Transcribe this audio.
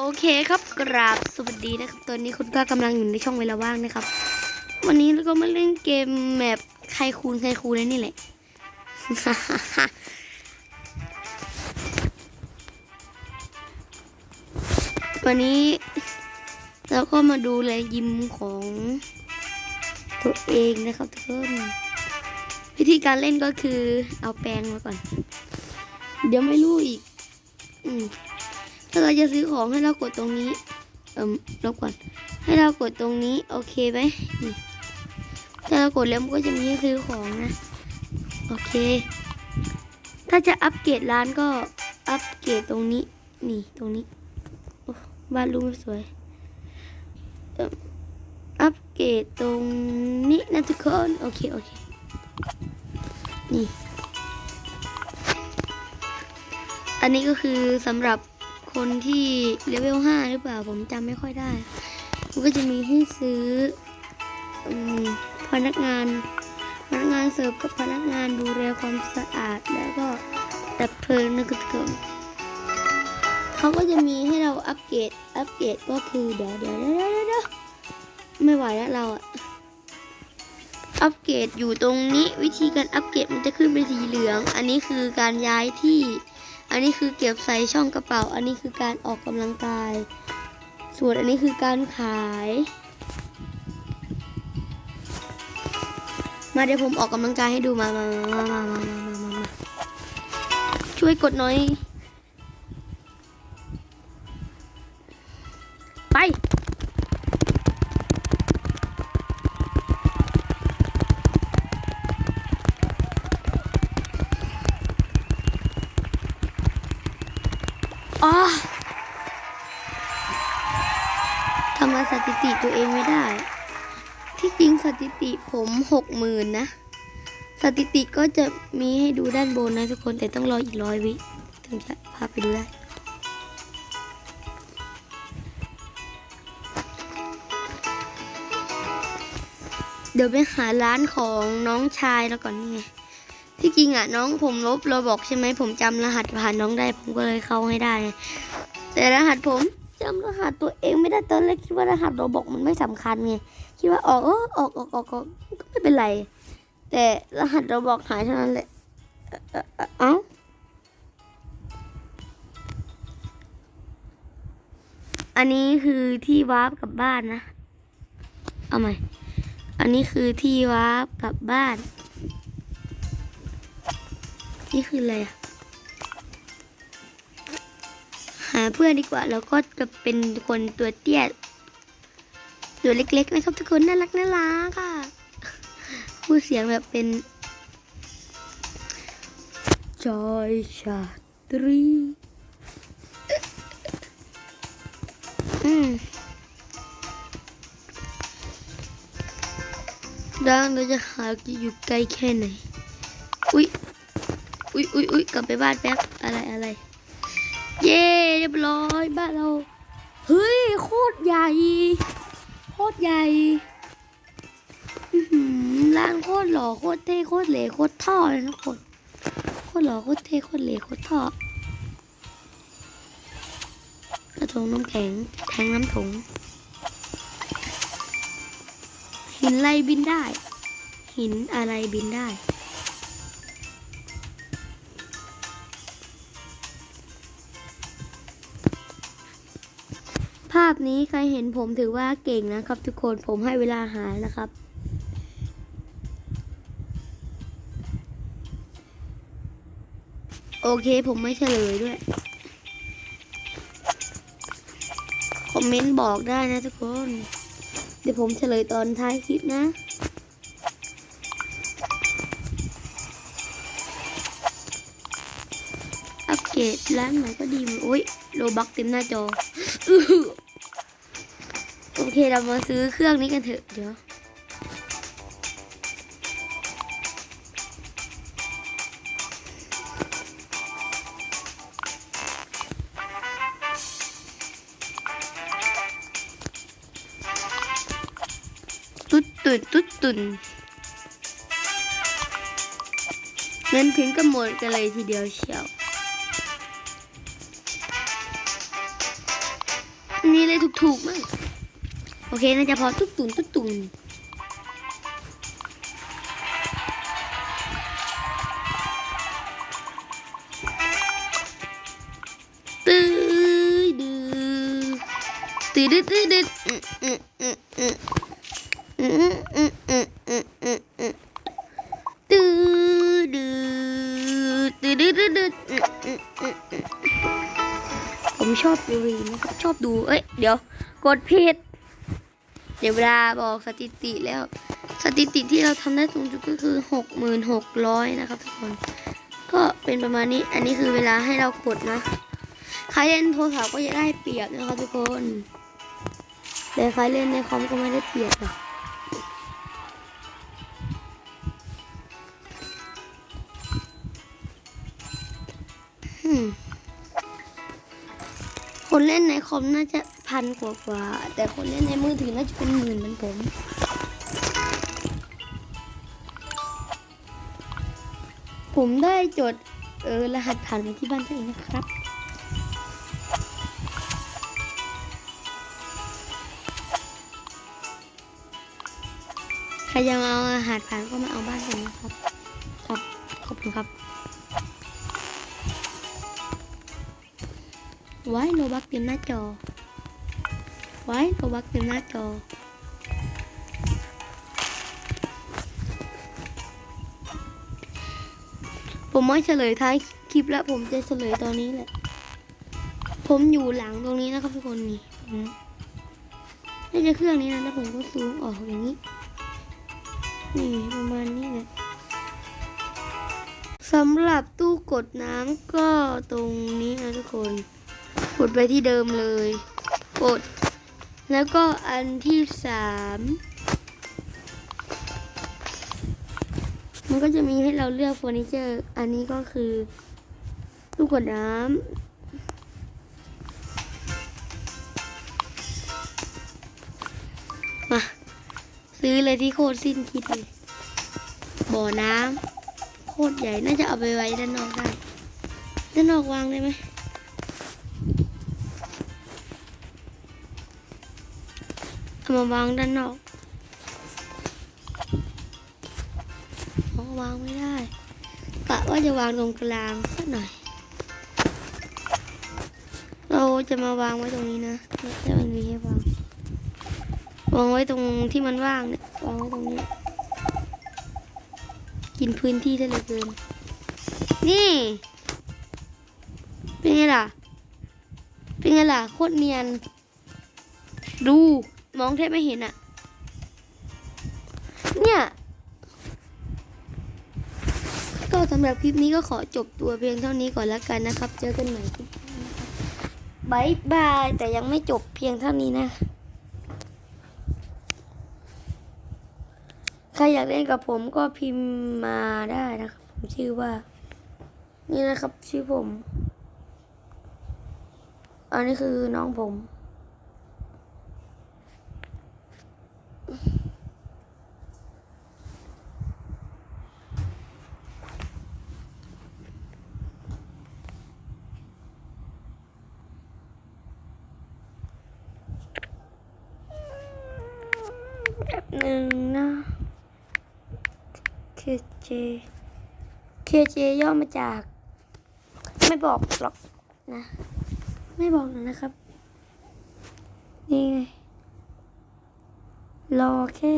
โอเคครับกราบสวัสดีนะครับ ตอนนี้คุณก็กำลังอยู่ในช่องเวลาว่างนะครับ วันนี้เราก็มาเล่นเกมแมปใครคูณใครคูณนี่แหละ วันนี้เราก็มาดูแลยิมของตัวเองนะครับทุกคนวิธีการเล่นก็คือเอาแปรงมาก่อน เดี๋ยวไม่รู้อีก อืม ถ้าเราจะซื้อของให้เรากดตรงนี้ เอ่มลบก่อนให้เรากดตรงนี้โอเคไหมถ้าเรากดแล้วมันก็จะมีให้ซื้อของนะ โอเค ถ้าจะอัปเกรดร้านก็อัปเกรดตรงนี้ นี่ตรงนี้บ้านรูปไม่สวยอัปเกรดตรงนี้นะทุกคน โอเค โอเค นี่ อันนี้ก็คือสำหรับ คนที่เลเวล5หรือเปล่าผมจำไม่ค่อยได้ มันก็จะมีให้ซื้ออพนักงาน พนักงานเสิร์ฟกับพนักงานดูแลความสะอาดแล้วก็ดับเพลิงนะครับเขาก็จะมีให้เราอัปเกรดอัปเกรดก็คือเดี๋ยวเดี๋ยวเดี๋ยวเดี๋ยวเดี๋ยวไม่ไหวแล้วเราอะอัปเกรดอยู่ตรงนี้วิธีการอัปเกรดมันจะขึ้นเป็นสีเหลือง อันนี้คือการย้ายที่ อันนี้คือเก็บใส่ช่องกระเป๋า อันนี้คือการออกกำลังกาย ส่วนอันนี้คือการขาย มาเดี๋ยวผมออกกำลังกายให้ดูมามามามามามามามา,มาช่วยกดหน่อย ทำลายสถิติตัวเองไม่ได้ ที่จริงสถิติผมหกหมื่นนะ สถิติก็จะมีให้ดูด้านบนนะทุกคนแต่ต้องรออีกร้อยวิถึงจะพาไปดูได้เดี๋ยวไปหาร้านของน้องชายแล้วก่อนนี่ไง ที่จริงอะน้องผมลบเราบอกใช่ไหมผมจำรหัสผ่านน้องได้ผมก็เลยเข้าให้ได้ แต่รหัสผม จำรหัสตัวเองไม่ได้ตอนแรกคิดว่ารหัสเราบอกมันไม่สำคัญไงคิดว่าออกเออออกออกออกออกก็ไม่เป็นไร แต่รหัสเราบอกหายเท่านั้นแหละเอ่อเอ่อเอ้าอันนี้คือที่วาร์ปกลับบ้านนะ เอาใหม่ อันนี้คือที่วาร์ปกลับบ้าน นี่คืออะไรอะาเพื่อนดีกว่าแล้วก็จะเป็นคนตัวเตี้ยตัวเล็กๆนะครับทุกคนน่ารักน่ารักค่ะพูดเสียงแบบเป็นจอยชาตรีอืมดังเราจะหาอยู่ไกลแค่ไหน อุ้ยอุ้ยอุ้ยอุ้ยกลับไปบ้านแป๊บ อะไรอะไร เย้เรียบร้อยบ้านเรา เฮ้ย โคตรใหญ่ โคตรใหญ่ร้านโคตรหล่อโคตรเท่โคตรเหล่โคตรท่อเลยนะคนโคตรหล่อโคตรเท่โคตรเหล่โคตรท่อกระถงน้ำแข็งแทงน้ำถงหินอะไรบินได้ หินอะไรบินได้าพนี้ใครเห็นผมถือว่าเก่งนะครับ ทุกคนผมให้เวลาหานะครับ โอเคผมไม่เฉลยด้วย คอมเมนต์บอกได้นะทุกคน เดี๋ยวผมเฉลยตอนท้ายคลิปนะอัปเกรดร้านใหม่ก็ดีมือนโอ้ยโลบักเต็มหน้าจออ เคเรามาซื้อเครื่องนี้กันเถอะเดี๋ยวตุ๊ดตุ่นตุ๊ดตุ่นเงินถึงก็หมดกันเลยทีเดียวเชียวมีอะไรถูกๆมั้ง โอเคน่าจะพอตุ๊บตุ่นตุ๊บตุนตื้อดื้อตื้อดื้อตื้อดื้อผมชอบดูรีนะครับชอบดู เอ้ย เดี๋ยว กดผิด เดี๋ยวเวลาบอกสถิติแล้ว สถิติที่เราทำได้สูงสุดก็คือหกหมื่นหกร้อยนะครับทุกคน ก็เป็นประมาณนี้ อันนี้คือเวลาให้เรากดนะ ใครเล่นโทรศัพท์ก็จะได้เปรียบนะครับทุกคน แต่ใครเล่นในคอมก็ไม่ได้เปรียบหรอก คนเล่นในคอมน่าจะพันกว่ากว่า แต่คนเล่นในมือถือน่าจะเป็นหมื่นเหมือนผมผมได้จด เออ รหัสผ่านไว้ที่บ้านตัวเองนะครับ ใครจะมาเอาอาหารผ่านก็มาเอาบ้านผมนะครับ ครับ ขอบคุณครับ ไว้โนบักเต็มหน้าจอ ไว้โนบักเต็มหน้าจอ ผมไม่เฉลยท้ายคลิปแล้ว ผมจะเฉลยตอนนี้แหละ ผมอยู่หลังตรงนี้นะครับทุกคนนี่ผมน่าจะเครื่องนี้นะแล้วผมก็ซูมออกอย่างนี้ นี่ประมาณนี้แหละสำหรับตู้กดน้ำก็ตรงนี้นะทุกคน กดไปที่เดิมเลย กด แล้วก็อันที่สามมันก็จะมีให้เราเลือกเฟอร์นิเจอร์ อันนี้ก็คือตู้กดน้ำ มา ซื้อเลยที่โคตรสิ้นคิดเลยบ่อน้ำโคตรใหญ่น่าจะเอาไปไว้ด้านนอกได้ ด้านนอกวางได้ไหม เอามาวางด้านนอกอวางไม่ได้กะว่าจะวางตรงกลางสักหน่อย เราจะมาวางไว้ตรงนี้นะแต่มันมีให้วางวางไว้ตรงที่มันว่างเนี่ยวางไว้ตรงนี้ กินพื้นที่ได้เลือเกิน นี่ เป็นไงล่ะ เป็นไงล่ะโคตรเนียน ดูมองแทบไม่เห็นอะเนี่ย ก็สำหรับคลิปนี้ก็ขอจบตัวเพียงเท่านี้ก่อนแล้วกันนะครับ เจอกันใหม่คลิปหน้านะครับบายบาย แต่ยังไม่จบเพียงเท่านี้นะ ใครอยากเล่นกับผมก็พิมพ์มาได้นะครับ ผมชื่อว่า นี่นะครับ ชื่อผม อันนี้คือน้องผม แบบหนึ่งนะ KJ KJ ย่อมาจาก ไม่บอกหรอกนะ ไม่บอกหรอกนะครับ นี่ไง รอแค่